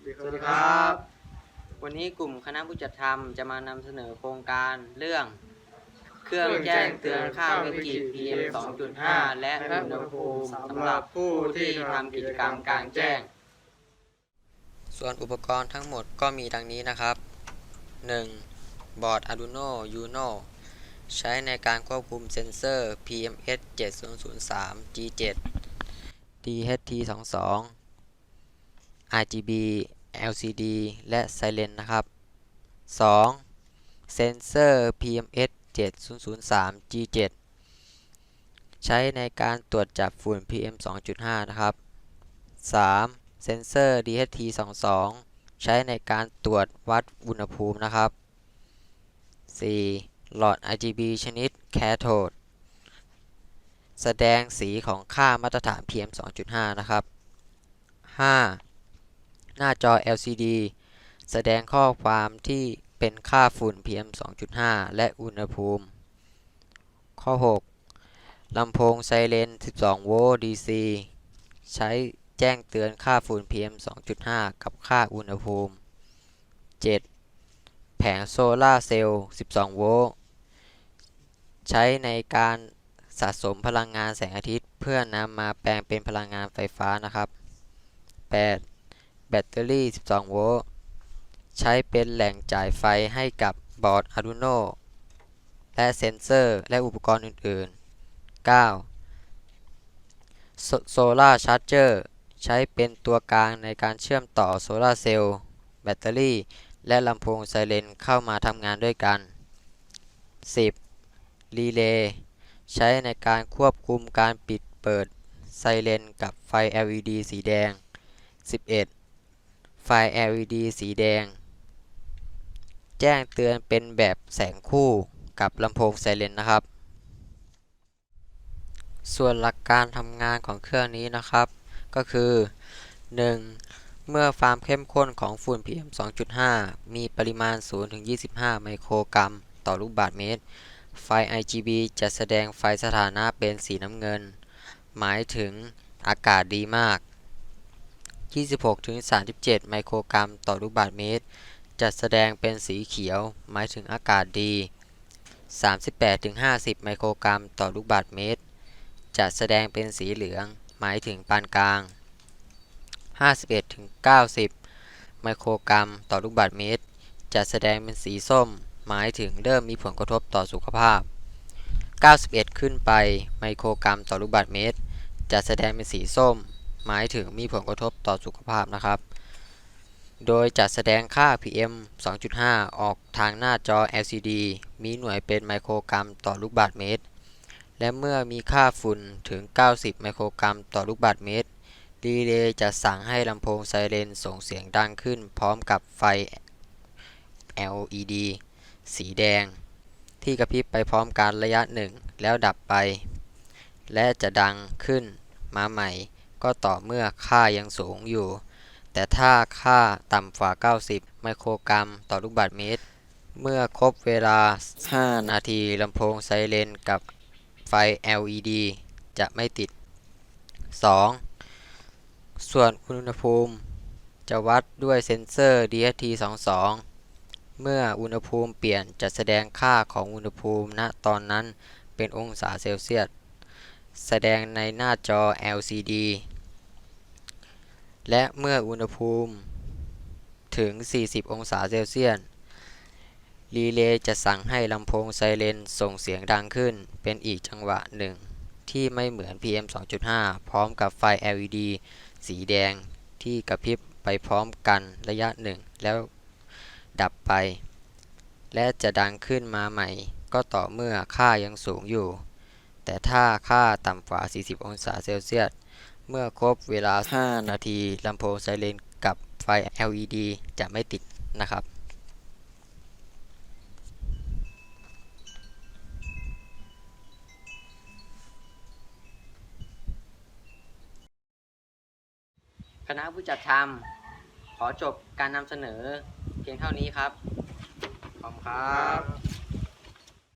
สวัสดีครับ วันนี้กลุ่มคณะผู้จัดทำจะมานำเสนอโครงการเรื่อง เครื่องแจ้งเตือนค่าวิกฤต PM 2.5 และอุณหภูมิสำหรับผู้ที่ทำกิจกรรมกลางแจ้ง ส่วนอุปกรณ์ทั้งหมดก็มีดังนี้นะครับ 1. บอร์ด Arduino Uno ใช้ในการควบคุมเซ็นเซอร์ PMS 7003 G7 DHT22 RGB LCD และ Silent นะครับ 2. เซนเซอร์ PMS 7003 G7 ใช้ในการตรวจจับฝุ่น PM 2.5 นะครับ 3. เซนเซอร์ DHT22 ใช้ในการตรวจวัดอุณหภูมินะครับ 4. หลอด RGB ชนิดแคโทดแสดงสีของค่ามาตรฐาน PM 2.5 นะครับ 5. หน้าจอ LCD แสดงข้อความที่เป็นค่าฝุ่น PM 2.5 และอุณหภูมิ ข้อ 6. ลำโพงไซเรน12 โวลต์ DC ใช้แจ้งเตือนค่าฝุ่น PM 2.5 กับค่าอุณหภูมิ 7. แผงโซลาเซลล์ 12 โวลต์ ใช้ในการสะสมพลังงานแสงอาทิตย์ เพื่อนำมาแปลงเป็นพลังงานไฟฟ้านะครับ 8. แบตเตอรี่ 12 โวลต์ ใช้เป็นแหล่งจ่ายไฟให้กับบอร์ด Arduino และเซ็นเซอร์และอุปกรณ์อื่น ๆ 9. โซลาร์ชาร์จเจอร์ใช้เป็นตัวกลางในการเชื่อมต่อโซลาเซลล์ แบตเตอรี่ และลำโพงไซเรนเข้ามาทำงานด้วยกัน 10. รีเลย์ใช้ในการควบคุมการปิดเปิดไซเรนกับไฟ LED สีแดง 11. ไฟ LED สีแดง แจ้งเตือนเป็นแบบแสงคู่กับลำโพงไซเรนนะครับ ส่วนหลักการทำงานของเครื่องนี้นะครับ ก็คือ 1. เมื่อความเข้มข้นของฝุ่น PM 2.5 มีปริมาณ 0-25 ไมโครกรัมต่อลูกบาศก์เมตร ไฟ RGB จะแสดงไฟสถานะเป็นสีน้ำเงิน หมายถึงอากาศดีมาก 26-37 ไมโครกรัมต่อลูกบาศก์เมตรจะแสดงเป็นสีเขียว หมายถึงอากาศดี 38-50 ไมโครกรัมต่อลูกบาศก์เมตรจะแสดงเป็นสีเหลือง หมายถึงปานกลาง 51-90 ไมโครกรัมต่อลูกบาศก์เมตรจะแสดงเป็นสีส้ม หมายถึงเริ่มมีผลกระทบต่อสุขภาพ 91 ขึ้นไปไมโครกรัมต่อลูกบาศก์เมตรจะแสดงเป็นสีส้ม หมายถึงมีผลกระทบต่อสุขภาพนะครับ โดยจัดแสดงค่า PM 2.5 ออกทางหน้าจอ LCD มีหน่วยเป็นไมโครกรัมต่อลูกบาศก์เมตร และเมื่อมีค่าฝุ่นถึง 90 ไมโครกรัมต่อลูกบาศก์เมตรรีเลย์จะสั่งให้ลำโพงไซเรนส่งเสียงดังขึ้น พร้อมกับไฟ LED สีแดง ที่กระพริบไปพร้อมกันระยะหนึ่งแล้วดับไป และจะดังขึ้นมาใหม่ ก็ต่อเมื่อค่ายังสูงอยู่ แต่ถ้าค่าต่ำกว่า 90 ไมโครกรัมต่อลูกบาศก์เมตร เมื่อครบเวลา 5 นาทีลำโพงไซเรนกับไฟ LED จะไม่ติด 2. ส่วนอุณหภูมิจะวัดด้วยเซ็นเซอร์ DHT22 เมื่ออุณหภูมิเปลี่ยนจะแสดงค่าของอุณหภูมิณตอนนั้นเป็นองศาเซลเซียส แสดงในหน้าจอ LCD และเมื่ออุณหภูมิถึง 40 องศาเซลเซียสรีเลย์จะสั่งให้ลำโพงไซเรนส่งเสียงดังขึ้น เป็นอีกจังหวะหนึ่ง ที่ไม่เหมือน PM 2.5 พร้อมกับไฟ LED สีแดงที่กระพริบไปพร้อมกันระยะหนึ่ง แล้วดับไป และจะดังขึ้นมาใหม่ ก็ต่อเมื่อค่ายังสูงอยู่ แต่ถ้าค่าต่ำกว่า 40 องศาเซลเซียส เมื่อครบเวลา 5 นาทีลำโพงไซเรนกับไฟ LED จะไม่ติดนะครับ คณะผู้จัดทำขอจบการนำเสนอเพียงเท่านี้ครับ ขอบคุณครับ